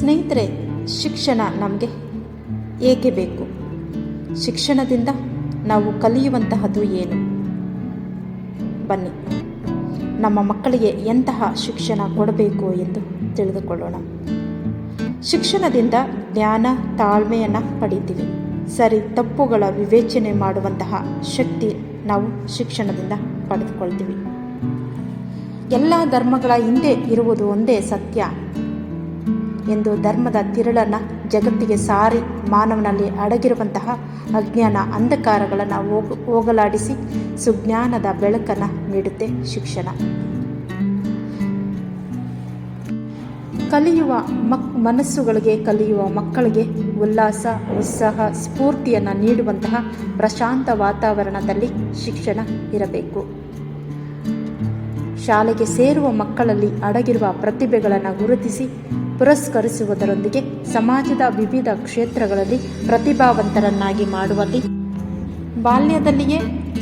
ಸ್ನೇಹಿತರೆ, ಶಿಕ್ಷಣ ನಮಗೆ ಏಕೆ ಬೇಕು? ಶಿಕ್ಷಣದಿಂದ ನಾವು ಕಲಿಯುವಂತಹದ್ದು ಏನು? ಬನ್ನಿ, ನಮ್ಮ ಮಕ್ಕಳಿಗೆ ಎಂತಹ ಶಿಕ್ಷಣ ಕೊಡಬೇಕು ಎಂದು ತಿಳಿದುಕೊಳ್ಳೋಣ. ಶಿಕ್ಷಣದಿಂದ ಜ್ಞಾನ, ತಾಳ್ಮೆಯನ್ನು ಪಡಿತೀವಿ. ಸರಿ, ತಪ್ಪುಗಳ ವಿವೇಚನೆ ಮಾಡುವಂತಹ ಶಕ್ತಿ ನಾವು ಶಿಕ್ಷಣದಿಂದ ಪಡೆದುಕೊಳ್ತೀವಿ. ಎಲ್ಲ ಧರ್ಮಗಳ ಹಿಂದೆ ಇರುವುದು ಒಂದೇ ಸತ್ಯ. ಎಂದು ಧರ್ಮದ ತಿರುಳನ್ನು ಜಗತ್ತಿಗೆ ಸಾರಿ ಮಾನವನಲ್ಲಿ ಅಡಗಿರುವಂತಹ ಅಜ್ಞಾನ ಅಂಧಕಾರಗಳನ್ನು ಹೋಗ, ಹೋಗಲಾಡಿಸಿ ಸುಜ್ಞಾನದ ಬೆಳಕನ್ನು ನೀಡುತ್ತೆ ಶಿಕ್ಷಣ. ಕಲಿಯುವ ಮಕ್, ಮನಸ್ಸುಗಳಿಗೆ, ಕಲಿಯುವ ಮಕ್ಕಳಿಗೆ ಉಲ್ಲಾಸ, ಉತ್ಸಾಹ, ಸ್ಫೂರ್ತಿಯನ್ನು ನೀಡುವಂತಹ ಪ್ರಶಾಂತ ವಾತಾವರಣದಲ್ಲಿ ಶಿಕ್ಷಣ ಇರಬೇಕು. ಶಾಲೆಗೆ ಸೇರುವ ಮಕ್ಕಳಲ್ಲಿ ಅಡಗಿರುವ ಪ್ರತಿಭೆಗಳನ್ನು ಗುರುತಿಸಿ ಪುರಸ್ಕರಿಸುವುದರೊಂದಿಗೆ ಸಮಾಜದ ವಿವಿಧ ಕ್ಷೇತ್ರಗಳಲ್ಲಿ ಪ್ರತಿಭಾವಂತರನ್ನಾಗಿ ಮಾಡುವಲ್ಲಿ ಬಾಲ್ಯದಲ್ಲಿಯೇ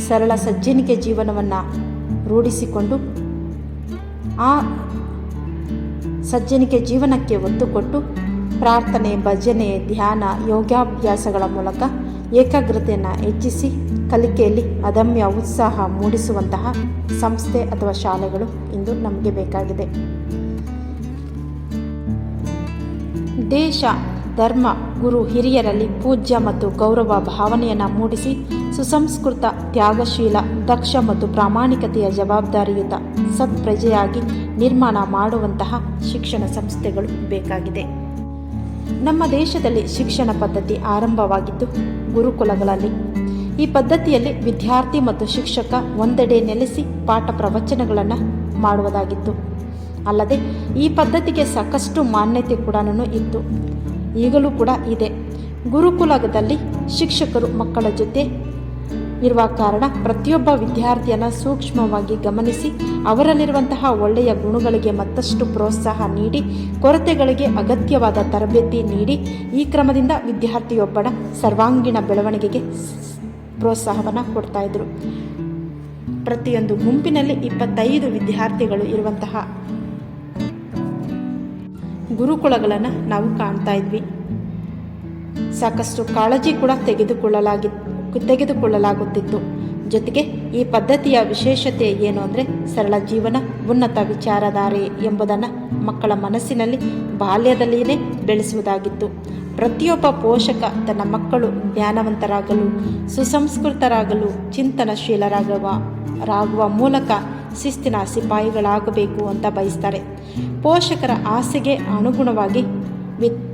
ಸರಳ ಸಜ್ಜನಿಕೆ ಜೀವನವನ್ನು ರೂಢಿಸಿಕೊಂಡು ಆ ಸಜ್ಜನಿಕೆ ಜೀವನಕ್ಕೆ ಒತ್ತು ಕೊಟ್ಟು ಪ್ರಾರ್ಥನೆ, ಭಜನೆ, ಧ್ಯಾನ, ಯೋಗಾಭ್ಯಾಸಗಳ ಮೂಲಕ ಏಕಾಗ್ರತೆಯನ್ನು ಹೆಚ್ಚಿಸಿ ಕಲಿಕೆಯಲ್ಲಿ ಅದಮ್ಯ ಉತ್ಸಾಹ ಮೂಡಿಸುವಂತಹ ಸಂಸ್ಥೆ ಅಥವಾ ಶಾಲೆಗಳು ಇಂದು ನಮಗೆ ಬೇಕಾಗಿದೆ. ದೇಶ, ಧರ್ಮ, ಗುರು ಹಿರಿಯರಲ್ಲಿ ಪೂಜ್ಯ ಮತ್ತು ಗೌರವ ಭಾವನೆಯನ್ನು ಮೂಡಿಸಿ ಸುಸಂಸ್ಕೃತ, ತ್ಯಾಗಶೀಲ, ದಕ್ಷ ಮತ್ತು ಪ್ರಾಮಾಣಿಕತೆಯ ಜವಾಬ್ದಾರಿಯುತ ಸತ್ಪ್ರಜೆಯಾಗಿ ನಿರ್ಮಾಣ ಮಾಡುವಂತಹ ಶಿಕ್ಷಣ ಸಂಸ್ಥೆಗಳು ಬೇಕಾಗಿದೆ. ನಮ್ಮ ದೇಶದಲ್ಲಿ ಶಿಕ್ಷಣ ಪದ್ಧತಿ ಆರಂಭವಾಗಿದ್ದು ಗುರುಕುಲಗಳಲ್ಲಿ ಈ ಪದ್ಧತಿಯಲ್ಲಿ ವಿದ್ಯಾರ್ಥಿ ಮತ್ತು ಶಿಕ್ಷಕ ಒಂದೆಡೆ ನೆಲೆಸಿ ಪಾಠ ಪ್ರವಚನಗಳನ್ನು ಮಾಡುವುದಾಗಿತ್ತು. ಅಲ್ಲದೆ ಈ ಪದ್ಧತಿಗೆ ಸಾಕಷ್ಟು ಮಾನ್ಯತೆ ಕೂಡ ಇತ್ತು. ಈಗಲೂ ಕೂಡ ಇದೆ. ಗುರುಕುಲದಲ್ಲಿ ಶಿಕ್ಷಕರು ಮಕ್ಕಳ ಜೊತೆ ಇರುವ ಕಾರಣ ಪ್ರತಿಯೊಬ್ಬ ವಿದ್ಯಾರ್ಥಿಯನ್ನು ಸೂಕ್ಷ್ಮವಾಗಿ ಗಮನಿಸಿ ಅವರಲ್ಲಿರುವಂತಹ ಒಳ್ಳೆಯ ಗುಣಗಳಿಗೆ ಮತ್ತಷ್ಟು ಪ್ರೋತ್ಸಾಹ ನೀಡಿ, ಕೊರತೆಗಳಿಗೆ ಅಗತ್ಯವಾದ ತರಬೇತಿ ನೀಡಿ ಈ ಕ್ರಮದಿಂದ ವಿದ್ಯಾರ್ಥಿಯೊಬ್ಬನ ಸರ್ವಾಂಗೀಣ ಬೆಳವಣಿಗೆಗೆ ಪ್ರೋತ್ಸಾಹವನ್ನು ಕೊಡ್ತಾ ಇದ್ರು. ಪ್ರತಿಯೊಂದು ಗುಂಪಿನಲ್ಲಿ ಇಪ್ಪತ್ತೈದು ವಿದ್ಯಾರ್ಥಿಗಳು ಇರುವಂತಹ ಗುರುಕುಲಗಳನ್ನು ನಾವು ಕಾಣ್ತಾ ಇದ್ವಿ. ಸಾಕಷ್ಟು ಕಾಳಜಿ ಕೂಡ ತೆಗೆದುಕೊಳ್ಳಲಾಗಿ ತೆಗೆದುಕೊಳ್ಳಲಾಗುತ್ತಿತ್ತು. ಜೊತೆಗೆ ಈ ಪದ್ಧತಿಯ ವಿಶೇಷತೆ ಏನು ಅಂದರೆ ಸರಳ ಜೀವನ, ಉನ್ನತ ವಿಚಾರಧಾರೆ ಎಂಬುದನ್ನು ಮಕ್ಕಳ ಮನಸ್ಸಿನಲ್ಲಿ ಬಾಲ್ಯದಲ್ಲಿಯೇ ಬೆಳೆಸುವುದಾಗಿತ್ತು. ಪ್ರತಿಯೊಬ್ಬ ಪೋಷಕ ತನ್ನ ಮಕ್ಕಳು ಜ್ಞಾನವಂತರಾಗಲು, ಸುಸಂಸ್ಕೃತರಾಗಲು, ಚಿಂತನಶೀಲರಾಗುವ, ರಾಗುವ ಮೂಲಕ ಶಿಸ್ತಿನ ಸಿಪಾಯಿಗಳಾಗಬೇಕು ಅಂತ ಬಯಸ್ತಾರೆ. ಪೋಷಕರ ಆಸೆಗೆ ಅನುಗುಣವಾಗಿ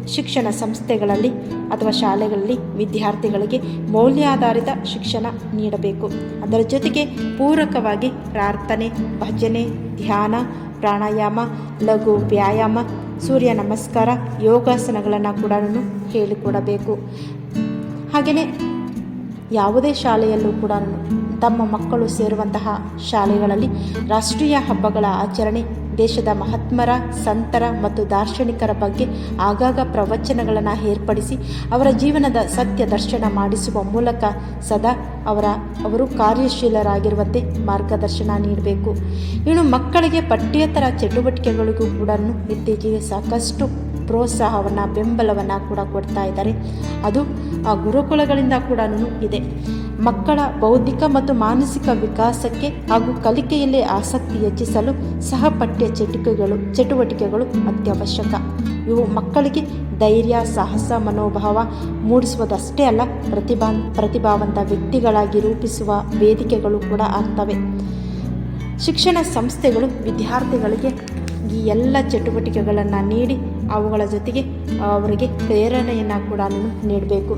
ಶಿಕ್ಷಣ ಸಂಸ್ಥೆಗಳಲ್ಲಿ ಅಥವಾ ಶಾಲೆಗಳಲ್ಲಿ ವಿದ್ಯಾರ್ಥಿಗಳಿಗೆ ಮೌಲ್ಯಾಧಾರಿತ ಶಿಕ್ಷಣ ನೀಡಬೇಕು. ಅದರ ಜೊತೆಗೆ ಪೂರಕವಾಗಿ ಪ್ರಾರ್ಥನೆ, ಭಜನೆ, ಧ್ಯಾನ, ಪ್ರಾಣಾಯಾಮ, ಲಘು ವ್ಯಾಯಾಮ, ಸೂರ್ಯ ನಮಸ್ಕಾರ, ಯೋಗಾಸನಗಳನ್ನು ಕೂಡ ಹೇಳಿಕೊಡಬೇಕು. ಹಾಗೆಯೇ ಯಾವುದೇ ಶಾಲೆಯಲ್ಲೂ ಕೂಡ ತಮ್ಮ ಮಕ್ಕಳು ಸೇರುವಂತಹ ಶಾಲೆಗಳಲ್ಲಿ ರಾಷ್ಟ್ರೀಯ ಹಬ್ಬಗಳ ಆಚರಣೆ ದೇಶದ ಮಹಾತ್ಮರ, ಸಂತರ ಮತ್ತು ದಾರ್ಶನಿಕರ ಬಗ್ಗೆ ಆಗಾಗ ಪ್ರವಚನಗಳನ್ನು ಏರ್ಪಡಿಸಿ ಅವರ ಜೀವನದ ಸತ್ಯ ದರ್ಶನ ಮಾಡಿಸುವ ಮೂಲಕ ಸದಾ ಅವರ, ಅವರು ಕಾರ್ಯಶೀಲರಾಗಿರುವಂತೆ ಮಾರ್ಗದರ್ಶನ ನೀಡಬೇಕು. ಇನ್ನು ಮಕ್ಕಳಿಗೆ ಪಠ್ಯೇತರ ಚಟುವಟಿಕೆಗಳಿಗೂ ಕೂಡ ಇತ್ತೀಚೆಗೆ ಸಾಕಷ್ಟು ಪ್ರೋತ್ಸಾಹವನ್ನು, ಬೆಂಬಲವನ್ನು ಕೂಡ ಕೊಡ್ತಾ ಇದ್ದಾರೆ. ಅದು ಆ ಗುರುಕುಲಗಳಿಂದ ಕೂಡ ಇದೆ. ಮಕ್ಕಳ ಬೌದ್ಧಿಕ ಮತ್ತು ಮಾನಸಿಕ ವಿಕಾಸಕ್ಕೆ ಹಾಗೂ ಕಲಿಕೆಯಲ್ಲಿ ಆಸಕ್ತಿ ಹೆಚ್ಚಿಸಲು ಸಹಪಠ್ಯ ಚಟಿಕೆಗಳು, ಚಟುವಟಿಕೆಗಳು ಅತ್ಯವಶ್ಯಕ. ಇವು ಮಕ್ಕಳಿಗೆ ಧೈರ್ಯ, ಸಾಹಸ, ಮನೋಭಾವ ಮೂಡಿಸುವುದಷ್ಟೇ ಅಲ್ಲ, ಪ್ರತಿಭಾ, ಪ್ರತಿಭಾವಂತ ವ್ಯಕ್ತಿಗಳಾಗಿ ರೂಪಿಸುವ ವೇದಿಕೆಗಳು ಕೂಡ ಆಗ್ತವೆ. ಶಿಕ್ಷಣ ಸಂಸ್ಥೆಗಳು ವಿದ್ಯಾರ್ಥಿಗಳಿಗೆ ಈ ಎಲ್ಲ ಚಟುವಟಿಕೆಗಳನ್ನು ನೀಡಿ ಅವುಗಳ ಜೊತೆಗೆ ಅವರಿಗೆ ಪ್ರೇರಣೆಯನ್ನು ಕೂಡ ನೀಡಬೇಕು.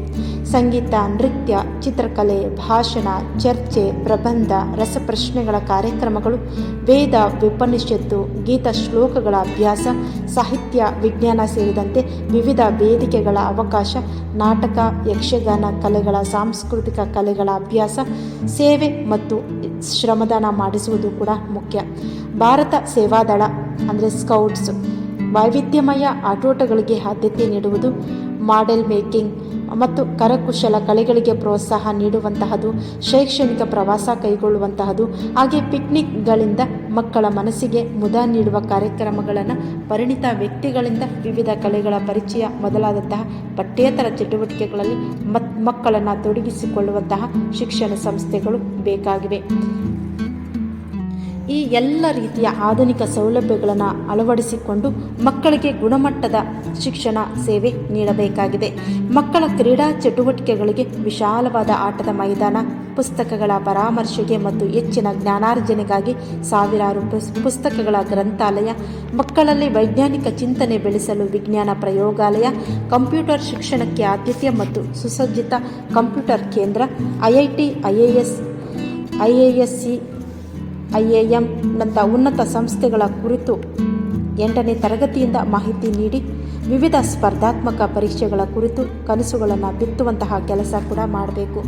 ಸಂಗೀತ, ನೃತ್ಯ, ಚಿತ್ರಕಲೆ, ಭಾಷಣ, ಚರ್ಚೆ, ಪ್ರಬಂಧ, ರಸಪ್ರಶ್ನೆಗಳ ಕಾರ್ಯಕ್ರಮಗಳು, ವೇದ, ಉಪನಿಷತ್ತು, ಗೀತ ಶ್ಲೋಕಗಳ ಅಭ್ಯಾಸ, ಸಾಹಿತ್ಯ, ವಿಜ್ಞಾನ ಸೇರಿದಂತೆ ವಿವಿಧ ವೇದಿಕೆಗಳ ಅವಕಾಶ, ನಾಟಕ, ಯಕ್ಷಗಾನ ಕಲೆಗಳ, ಸಾಂಸ್ಕೃತಿಕ ಕಲೆಗಳ ಅಭ್ಯಾಸ, ಸೇವೆ ಮತ್ತು ಶ್ರಮದಾನ ಮಾಡಿಸುವುದು ಕೂಡ ಮುಖ್ಯ. ಭಾರತ ಸೇವಾದಳ ಅಂದರೆ ಸ್ಕೌಟ್ಸ್. ವೈವಿಧ್ಯಮಯ ಆಟೋಟಗಳಿಗೆ ಆದ್ಯತೆ ನೀಡುವುದು ಮಾಡೆಲ್ ಮೇಕಿಂಗ್ ಮತ್ತು ಕರಕುಶಲ ಕಲೆಗಳಿಗೆ ಪ್ರೋತ್ಸಾಹ ನೀಡುವಂತಹದು, ಶೈಕ್ಷಣಿಕ ಪ್ರವಾಸ ಕೈಗೊಳ್ಳುವಂತಹದು, ಹಾಗೆ ಪಿಕ್ನಿಕ್ಗಳಿಂದ ಮಕ್ಕಳ ಮನಸ್ಸಿಗೆ ಮುದ ನೀಡುವ ಕಾರ್ಯಕ್ರಮಗಳನ್ನು ಪರಿಣಿತ ವ್ಯಕ್ತಿಗಳಿಂದ ವಿವಿಧ ಕಲೆಗಳ ಪರಿಚಯ ಮೊದಲಾದಂತಹ ಪಠ್ಯೇತರ ಚಟುವಟಿಕೆಗಳಲ್ಲಿ ಮಕ್ಕಳನ್ನು ತೊಡಗಿಸಿಕೊಳ್ಳುವಂತಹ ಶಿಕ್ಷಣ ಸಂಸ್ಥೆಗಳು ಬೇಕಾಗಿವೆ. ಈ ಎಲ್ಲ ರೀತಿಯ ಆಧುನಿಕ ಸೌಲಭ್ಯಗಳನ್ನು ಅಳವಡಿಸಿಕೊಂಡು ಮಕ್ಕಳಿಗೆ ಗುಣಮಟ್ಟದ ಶಿಕ್ಷಣ, ಸೇವೆ ನೀಡಬೇಕಾಗಿದೆ. ಮಕ್ಕಳ ಕ್ರೀಡಾ ಚಟುವಟಿಕೆಗಳಿಗೆ ವಿಶಾಲವಾದ ಆಟದ ಮೈದಾನ, ಪುಸ್ತಕಗಳ ಪರಾಮರ್ಶೆಗೆ ಮತ್ತು ಹೆಚ್ಚಿನ ಜ್ಞಾನಾರ್ಜನೆಗಾಗಿ ಸಾವಿರಾರು ಪುಸ್- ಪುಸ್ತಕಗಳ ಗ್ರಂಥಾಲಯ, ಮಕ್ಕಳಲ್ಲಿ ವೈಜ್ಞಾನಿಕ ಚಿಂತನೆ ಬೆಳೆಸಲು ವಿಜ್ಞಾನ ಪ್ರಯೋಗಾಲಯ, ಕಂಪ್ಯೂಟರ್ ಶಿಕ್ಷಣಕ್ಕೆ ಆದ್ಯತೆ ಮತ್ತು ಸುಸಜ್ಜಿತ ಕಂಪ್ಯೂಟರ್ ಕೇಂದ್ರ ಐಐಟಿ ಐಎಎಸ್ ಐಎಎಸ್ಸಿ ಐಎಎಂನಂಥ ಉನ್ನತ ಸಂಸ್ಥೆಗಳ ಕುರಿತು ಎಂಟನೇ ತರಗತಿಯಿಂದ ಮಾಹಿತಿ ನೀಡಿ ವಿವಿಧ ಸ್ಪರ್ಧಾತ್ಮಕ ಪರೀಕ್ಷೆಗಳ ಕುರಿತು ಕನಸುಗಳನ್ನು ಬಿತ್ತುವಂತಹ ಕೆಲಸ ಕೂಡ ಮಾಡಬೇಕು.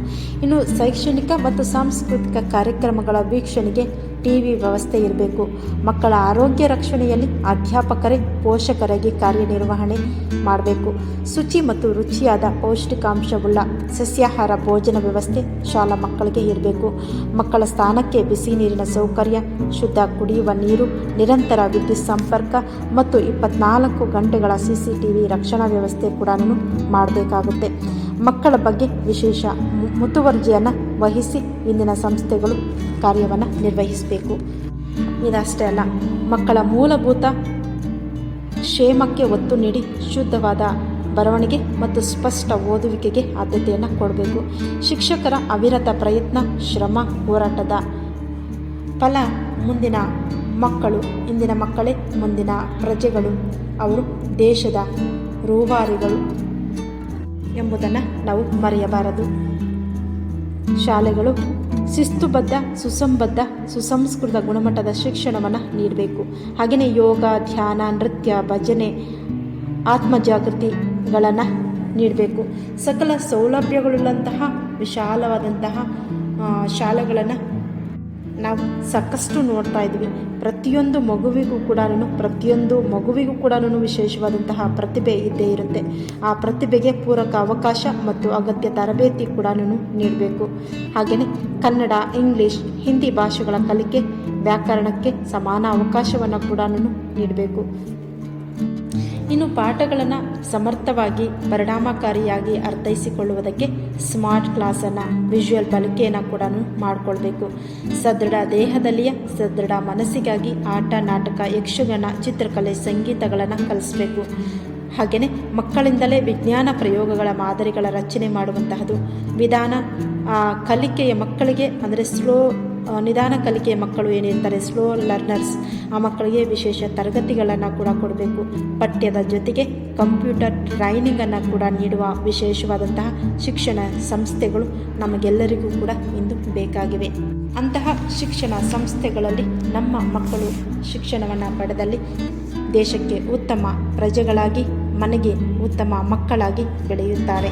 ಇನ್ನು ಶೈಕ್ಷಣಿಕ ಮತ್ತು ಸಾಂಸ್ಕೃತಿಕ ಕಾರ್ಯಕ್ರಮಗಳ ವೀಕ್ಷಣೆಗೆ ಟಿ ವಿ ವ್ಯವಸ್ಥೆ ಇರಬೇಕು. ಮಕ್ಕಳ ಆರೋಗ್ಯ ರಕ್ಷಣೆಯಲ್ಲಿ ಅಧ್ಯಾಪಕರೇ ಪೋಷಕರಾಗಿ ಕಾರ್ಯನಿರ್ವಹಣೆ ಮಾಡಬೇಕು. ಶುಚಿ ಮತ್ತು ರುಚಿಯಾದ ಪೌಷ್ಟಿಕಾಂಶವುಳ್ಳ ಸಸ್ಯಾಹಾರ ಭೋಜನ ವ್ಯವಸ್ಥೆ ಶಾಲಾ ಮಕ್ಕಳಿಗೆ ಇರಬೇಕು. ಮಕ್ಕಳ ಸ್ಥಾನಕ್ಕೆ ಬಿಸಿ ನೀರಿನ ಸೌಕರ್ಯ, ಶುದ್ಧ ಕುಡಿಯುವ ನೀರು, ನಿರಂತರ ವಿದ್ಯುತ್ ಸಂಪರ್ಕ ಮತ್ತು ಇಪ್ಪತ್ನಾಲ್ಕು ಗಂಟೆಗಳ ಸಿ ಸಿ ಟಿ ವಿ ರಕ್ಷಣಾ ವ್ಯವಸ್ಥೆ ಕೂಡ ಮಾಡಬೇಕಾಗುತ್ತೆ. ಮಕ್ಕಳ ಬಗ್ಗೆ ವಿಶೇಷ ಮುತುವರ್ಜಿಯನ್ನು ವಹಿಸಿ ಇಂದಿನ ಸಂಸ್ಥೆಗಳು ಕಾರ್ಯವನ್ನು ನಿರ್ವಹಿಸಬೇಕು. ಇದಷ್ಟೇ ಅಲ್ಲ, ಮಕ್ಕಳ ಮೂಲಭೂತ ಕ್ಷೇಮಕ್ಕೆ ಒತ್ತು ನೀಡಿ ಶುದ್ಧವಾದ ಬರವಣಿಗೆ ಮತ್ತು ಸ್ಪಷ್ಟ ಓದುವಿಕೆಗೆ ಆದ್ಯತೆಯನ್ನು ಕೊಡಬೇಕು. ಶಿಕ್ಷಕರ ಅವಿರತ ಪ್ರಯತ್ನ, ಶ್ರಮ, ಹೋರಾಟದ ಫಲ ಮುಂದಿನ ಮಕ್ಕಳು, ಇಂದಿನ ಮಕ್ಕಳೇ, ಮುಂದಿನ ಪ್ರಜೆಗಳು, ಅವರು ದೇಶದ ರೂವಾರಿಗಳು ಎಂಬುದನ್ನು ನಾವು ಮರೆಯಬಾರದು. ಶಾಲೆಗಳು ಶಿಸ್ತುಬದ್ಧ, ಸುಸಂಬದ್ಧ, ಸುಸಂಸ್ಕೃತ ಗುಣಮಟ್ಟದ ಶಿಕ್ಷಣವನ್ನು ನೀಡಬೇಕು. ಹಾಗೆಯೇ ಯೋಗ, ಧ್ಯಾನ, ನೃತ್ಯ, ಭಜನೆ ಆತ್ಮ ಜಾಗೃತಿಗಳನ್ನು ನೀಡಬೇಕು. ಸಕಲ ಸೌಲಭ್ಯಗಳುಳ್ಳಂತಹ ವಿಶಾಲವಾದಂತಹ ಶಾಲೆಗಳನ್ನು ನಾವು ಸಾಕಷ್ಟು ನೋಡ್ತಾ ಇದ್ವಿ. ಪ್ರತಿಯೊಂದು ಮಗುವಿಗೂ ಕೂಡ ಪ್ರತಿಯೊಂದು ಮಗುವಿಗೂ ಕೂಡ ವಿಶೇಷವಾದಂತಹ ಪ್ರತಿಭೆ ಇದ್ದೇ ಇರುತ್ತೆ. ಆ ಪ್ರತಿಭೆಗೆ ಪೂರಕ ಅವಕಾಶ ಮತ್ತು ಅಗತ್ಯ ತರಬೇತಿ ಕೂಡ ನೀಡಬೇಕು. ಹಾಗೆಯೇ ಕನ್ನಡ, ಇಂಗ್ಲೀಷ್, ಹಿಂದಿ ಭಾಷೆಗಳ ಕಲಿಕೆ, ವ್ಯಾಕರಣಕ್ಕೆ ಸಮಾನ ಅವಕಾಶವನ್ನು ಕೂಡ ನೀಡಬೇಕು. ಇನ್ನು ಪಾಠಗಳನ್ನು ಸಮರ್ಥವಾಗಿ ಪರಿಣಾಮಕಾರಿಯಾಗಿ ಅರ್ಥೈಸಿಕೊಳ್ಳುವುದಕ್ಕೆ ಸ್ಮಾರ್ಟ್ ಕ್ಲಾಸನ್ನು ವಿಜುವಲ್ ಬಳಕೆಯನ್ನು ಕೂಡ ಮಾಡಿಕೊಳ್ಬೇಕು. ಸದೃಢ ದೇಹದಲ್ಲಿಯ ಸದೃಢ ಮನಸ್ಸಿಗಾಗಿ ಆಟ ನಾಟಕ ಯಕ್ಷಗಾನ ಚಿತ್ರಕಲೆ ಸಂಗೀತಗಳನ್ನು ಕಲಿಸಬೇಕು. ಹಾಗೆಯೇ ಮಕ್ಕಳಿಂದಲೇ ವಿಜ್ಞಾನ ಪ್ರಯೋಗಗಳ ಮಾದರಿಗಳ ರಚನೆ ಮಾಡುವಂತಹದ್ದು ವಿಧಾನ ಆ, ಕಲಿಕೆಯ ಮಕ್ಕಳಿಗೆ ಅಂದರೆ ಸ್ಲೋ ನಿಧಾನ ಕಲಿಕೆಯ ಮಕ್ಕಳು ಏನಿರ್ತಾರೆ ಸ್ಲೋ ಲರ್ನರ್ಸ್ ಆ ಮಕ್ಕಳಿಗೆ ವಿಶೇಷ ತರಗತಿಗಳನ್ನು ಕೂಡ ಕೊಡಬೇಕು. ಪಠ್ಯದ ಜೊತೆಗೆ ಕಂಪ್ಯೂಟರ್ ಟ್ರೈನಿಂಗನ್ನು ಕೂಡ ನೀಡುವ ವಿಶೇಷವಾದಂತಹ ಶಿಕ್ಷಣ ಸಂಸ್ಥೆಗಳು ನಮಗೆಲ್ಲರಿಗೂ ಕೂಡ ಇಂದು ಬೇಕಾಗಿವೆ. ಅಂತಹ ಶಿಕ್ಷಣ ಸಂಸ್ಥೆಗಳಲ್ಲಿ ನಮ್ಮ ಮಕ್ಕಳು ಶಿಕ್ಷಣವನ್ನು ಪಡೆದಲ್ಲಿ ದೇಶಕ್ಕೆ ಉತ್ತಮ ಪ್ರಜೆಗಳಾಗಿ, ಮನೆಗೆ ಉತ್ತಮ ಮಕ್ಕಳಾಗಿ ಬೆಳೆಯುತ್ತಾರೆ.